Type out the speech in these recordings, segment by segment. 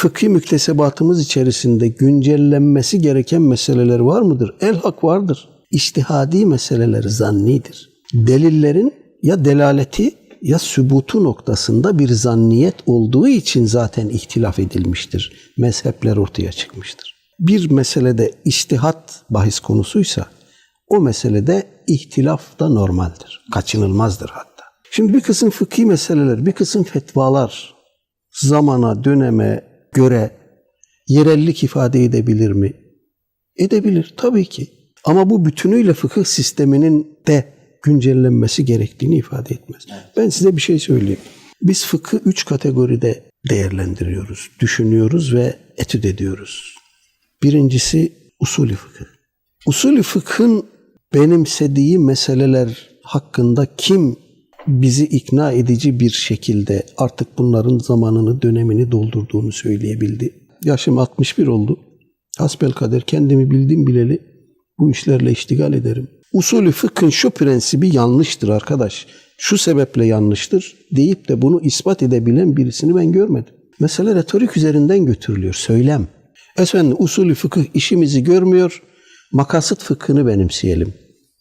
fıkhi müktesebatımız içerisinde güncellenmesi gereken meseleler var mıdır? El hak vardır. İçtihadi meseleler zannidir. Delillerin ya delaleti ya sübutu noktasında bir zanniyet olduğu için zaten ihtilaf edilmiştir. Mezhepler ortaya çıkmıştır. Bir meselede iştihat bahis konusuysa o meselede ihtilaf da normaldir. Kaçınılmazdır hatta. Şimdi bir kısım fıkhi meseleler, bir kısım fetvalar zamana, döneme göre yerellik ifade edebilir mi? Edebilir tabii ki. Ama bu bütünüyle fıkıh sisteminin de güncellenmesi gerektiğini ifade etmez. Ben size bir şey söyleyeyim. Biz fıkı üç kategoride değerlendiriyoruz, düşünüyoruz ve etüt ediyoruz. Birincisi usulü fıkıh. Usulü fıkhın benimsediği meseleler hakkında kim bizi ikna edici bir şekilde artık bunların zamanını, dönemini doldurduğunu söyleyebildi. Yaşım 61 oldu. Hasbel kader kendimi bildim bileli bu işlerle iştigal ederim. Usulü fıkhın şu prensibi yanlıştır arkadaş. Şu sebeple yanlıştır deyip de bunu ispat edebilen birisini ben görmedim. Mesele retorik üzerinden götürülüyor, söylem. Efendim usulü fıkıh işimizi görmüyor, makasıt fıkhını benimseyelim.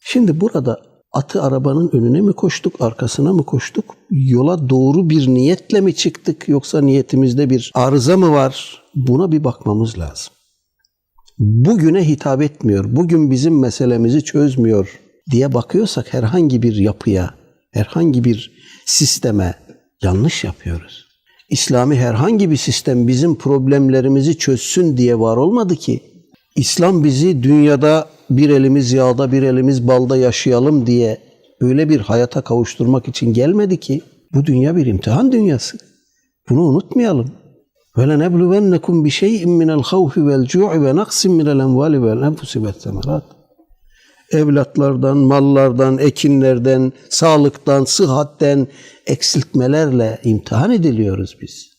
Şimdi burada atı arabanın önüne mi koştuk, arkasına mı koştuk? Yola doğru bir niyetle mi çıktık yoksa niyetimizde bir arıza mı var? Buna bir bakmamız lazım. Bugüne hitap etmiyor, bugün bizim meselemizi çözmüyor diye bakıyorsak herhangi bir yapıya, herhangi bir sisteme yanlış yapıyoruz. İslami herhangi bir sistem bizim problemlerimizi çözsün diye var olmadı ki. İslam bizi dünyada bir elimiz yağda bir elimiz balda yaşayalım diye öyle bir hayata kavuşturmak için gelmedi ki. Bu dünya bir imtihan dünyası. Bunu unutmayalım. Ve lenebluvennekum bi şey'in minel havfi vel cu'i ve naqsin. Evlatlardan, mallardan, ekinlerden, sağlıktan, sıhhatten eksiltmelerle imtihan ediliyoruz biz.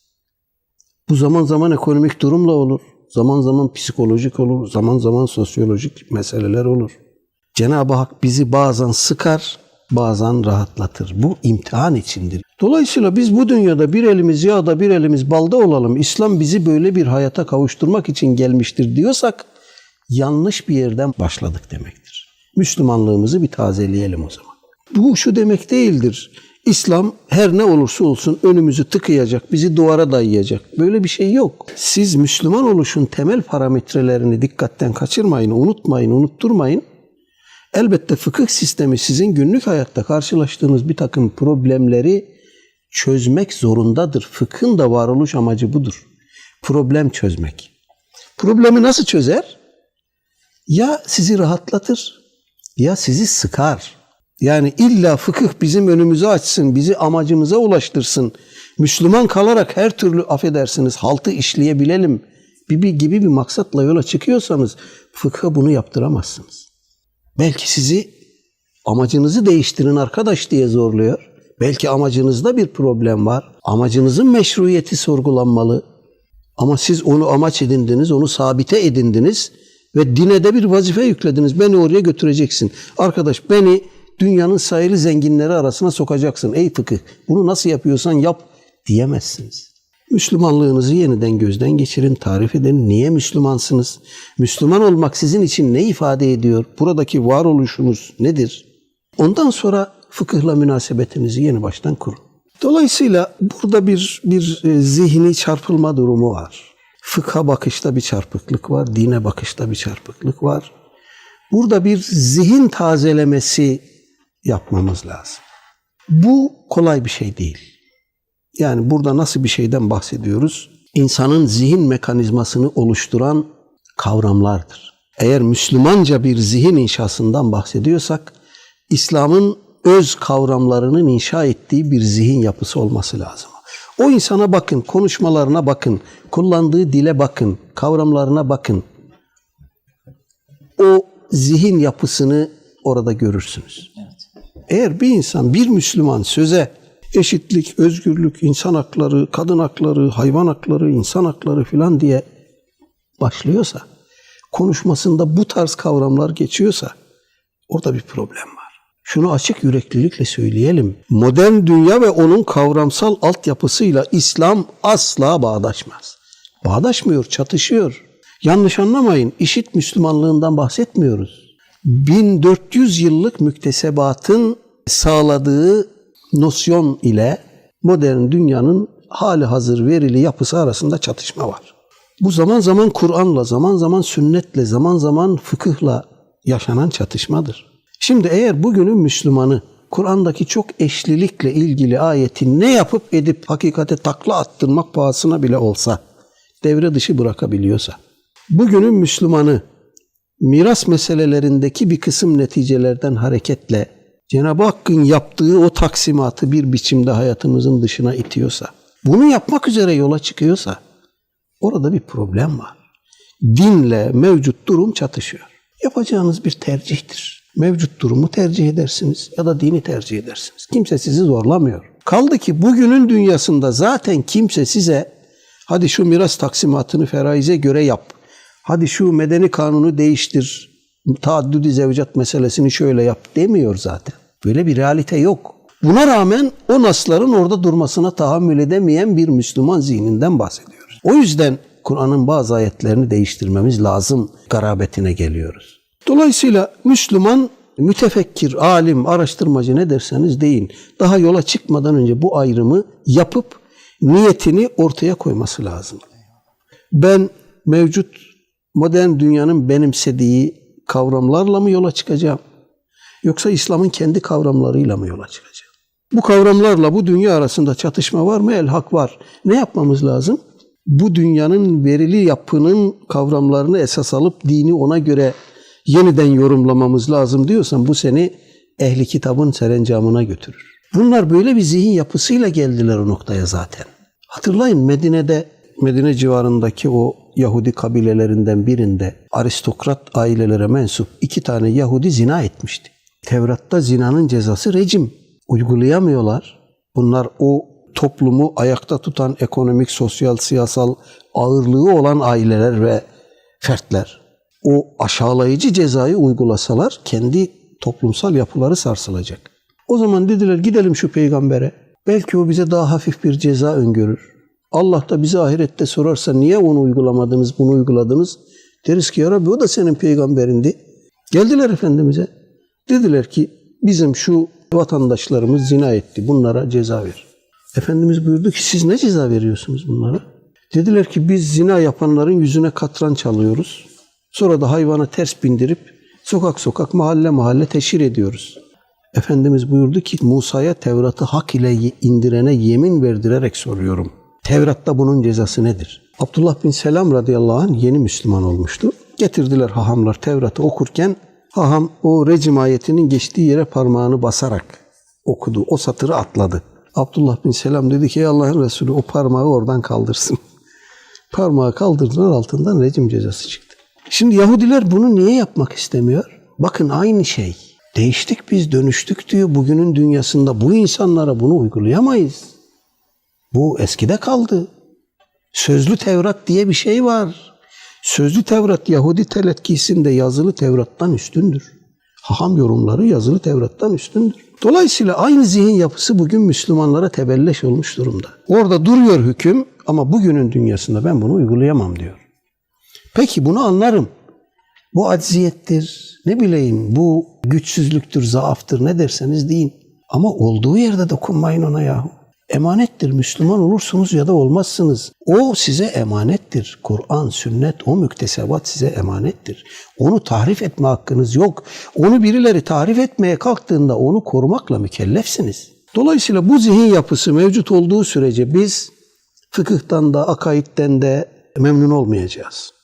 Bu zaman zaman ekonomik durumla olur. Zaman zaman psikolojik olur, zaman zaman sosyolojik meseleler olur. Cenab-ı Hak bizi bazen sıkar, bazen rahatlatır. Bu imtihan içindir. Dolayısıyla biz bu dünyada bir elimiz yağda bir elimiz balda olalım. İslam bizi böyle bir hayata kavuşturmak için gelmiştir diyorsak yanlış bir yerden başladık demektir. Müslümanlığımızı bir tazeleyelim o zaman. Bu şu demek değildir. İslam her ne olursa olsun önümüzü tıkayacak, bizi duvara dayayacak. Böyle bir şey yok. Siz Müslüman oluşun temel parametrelerini dikkatten kaçırmayın, unutmayın, unutturmayın. Elbette fıkıh sistemi sizin günlük hayatta karşılaştığınız bir takım problemleri çözmek zorundadır. Fıkhın da varoluş amacı budur. Problem çözmek. Problemi nasıl çözer? Ya sizi rahatlatır ya sizi sıkar. Yani illa fıkıh bizim önümüzü açsın, bizi amacımıza ulaştırsın. Müslüman kalarak her türlü affedersiniz haltı işleyebilelim gibi, gibi bir maksatla yola çıkıyorsanız fıkha bunu yaptıramazsınız. Belki sizi amacınızı değiştirin arkadaş diye zorluyor. Belki amacınızda bir problem var. Amacınızın meşruiyeti sorgulanmalı. Ama siz onu amaç edindiniz, onu sabite edindiniz ve dine de bir vazife yüklediniz. Beni oraya götüreceksin. Arkadaş beni dünyanın sayılı zenginleri arasına sokacaksın. Ey fıkıh bunu nasıl yapıyorsan yap diyemezsiniz. Müslümanlığınızı yeniden gözden geçirin, tarif edin. Niye Müslümansınız? Müslüman olmak sizin için ne ifade ediyor? Buradaki varoluşunuz nedir? Ondan sonra fıkıhla münasebetinizi yeni baştan kurun. Dolayısıyla burada bir bir e, zihni çarpılma durumu var. Fıkha bakışta bir çarpıklık var, dine bakışta bir çarpıklık var. Burada bir zihin tazelemesi yapmamız lazım. Bu kolay bir şey değil. Yani burada nasıl bir şeyden bahsediyoruz? İnsanın zihin mekanizmasını oluşturan kavramlardır. Eğer Müslümanca bir zihin inşasından bahsediyorsak, İslam'ın öz kavramlarının inşa ettiği bir zihin yapısı olması lazım. O insana bakın, konuşmalarına bakın, kullandığı dile bakın, kavramlarına bakın. O zihin yapısını orada görürsünüz. Eğer bir insan, bir Müslüman söze eşitlik, özgürlük, insan hakları, kadın hakları, hayvan hakları, insan hakları filan diye başlıyorsa, konuşmasında bu tarz kavramlar geçiyorsa orada bir problem var. Şunu açık yüreklilikle söyleyelim. Modern dünya ve onun kavramsal altyapısıyla İslam asla bağdaşmaz. Bağdaşmıyor, çatışıyor. Yanlış anlamayın, işit Müslümanlığından bahsetmiyoruz. 1400 yıllık müktesebatın sağladığı nosyon ile modern dünyanın hali hazır verili yapısı arasında çatışma var. Bu zaman zaman Kur'an'la, zaman zaman sünnetle, zaman zaman fıkıhla yaşanan çatışmadır. Şimdi eğer bugünün Müslümanı Kur'an'daki çok eşlilikle ilgili ayeti ne yapıp edip hakikate takla attırmak pahasına bile olsa devre dışı bırakabiliyorsa bugünün Müslümanı miras meselelerindeki bir kısım neticelerden hareketle Cenab-ı Hakk'ın yaptığı o taksimatı bir biçimde hayatımızın dışına itiyorsa, bunu yapmak üzere yola çıkıyorsa orada bir problem var. Dinle mevcut durum çatışıyor. Yapacağınız bir tercihtir. Mevcut durumu tercih edersiniz ya da dini tercih edersiniz. Kimse sizi zorlamıyor. Kaldı ki bugünün dünyasında zaten kimse size hadi şu miras taksimatını feraize göre yap. Hadi şu medeni kanunu değiştir. Taaddüdü zevcat meselesini şöyle yap demiyor zaten. Böyle bir realite yok. Buna rağmen o nasların orada durmasına tahammül edemeyen bir Müslüman zihninden bahsediyoruz. O yüzden Kur'an'ın bazı ayetlerini değiştirmemiz lazım garabetine geliyoruz. Dolayısıyla Müslüman mütefekkir, alim, araştırmacı ne derseniz deyin. Daha yola çıkmadan önce bu ayrımı yapıp niyetini ortaya koyması lazım. Ben mevcut modern dünyanın benimsediği kavramlarla mı yola çıkacağım? Yoksa İslam'ın kendi kavramlarıyla mı yola çıkacağım? Bu kavramlarla bu dünya arasında çatışma var mı? El hak var. Ne yapmamız lazım? Bu dünyanın verili yapının kavramlarını esas alıp dini ona göre yeniden yorumlamamız lazım diyorsan bu seni ehli kitabın serencamına götürür. Bunlar böyle bir zihin yapısıyla geldiler o noktaya zaten. Hatırlayın Medine'de, Medine civarındaki o Yahudi kabilelerinden birinde aristokrat ailelere mensup iki tane Yahudi zina etmişti. Tevrat'ta zinanın cezası rejim. Uygulayamıyorlar. Bunlar o toplumu ayakta tutan ekonomik, sosyal, siyasal ağırlığı olan aileler ve fertler. O aşağılayıcı cezayı uygulasalar kendi toplumsal yapıları sarsılacak. O zaman dediler gidelim şu peygambere. Belki o bize daha hafif bir ceza öngörür. Allah da bize ahirette sorarsa niye onu uygulamadınız, bunu uyguladınız? Deriz ki ya Rabbi o da senin peygamberindi. Geldiler Efendimiz'e. Dediler ki bizim şu vatandaşlarımız zina etti. Bunlara ceza ver. Efendimiz buyurdu ki siz ne ceza veriyorsunuz bunlara? Dediler ki biz zina yapanların yüzüne katran çalıyoruz. Sonra da hayvana ters bindirip sokak sokak mahalle mahalle teşhir ediyoruz. Efendimiz buyurdu ki Musa'ya Tevrat'ı hak ile indirene yemin verdirerek soruyorum. Tevrat'ta bunun cezası nedir? Abdullah bin Selam radıyallahu anh yeni Müslüman olmuştu. Getirdiler hahamlar Tevrat'ı okurken haham o recim ayetinin geçtiği yere parmağını basarak okudu. O satırı atladı. Abdullah bin Selam dedi ki Allah'ın Resulü o parmağı oradan kaldırsın. Parmağı kaldırdılar altından rejim cezası çıktı. Şimdi Yahudiler bunu niye yapmak istemiyor? Bakın aynı şey. Değiştik biz, dönüştük diyor. Bugünün dünyasında bu insanlara bunu uygulayamayız. Bu eskide kaldı. Sözlü Tevrat diye bir şey var. Sözlü Tevrat Yahudi teletkisinde yazılı Tevrat'tan üstündür. Haham yorumları yazılı Tevrat'tan üstündür. Dolayısıyla aynı zihin yapısı bugün Müslümanlara tebelleş olmuş durumda. Orada duruyor hüküm ama bugünün dünyasında ben bunu uygulayamam diyor. Peki bunu anlarım. Bu acziyettir, ne bileyim bu güçsüzlüktür, zaaftır ne derseniz deyin. Ama olduğu yerde dokunmayın ona yahu. Emanettir. Müslüman olursunuz ya da olmazsınız. O size emanettir. Kur'an, sünnet, o müktesebat size emanettir. Onu tahrif etme hakkınız yok. Onu birileri tahrif etmeye kalktığında onu korumakla mükellefsiniz. Dolayısıyla bu zihin yapısı mevcut olduğu sürece biz fıkıhtan da akaitten de memnun olmayacağız.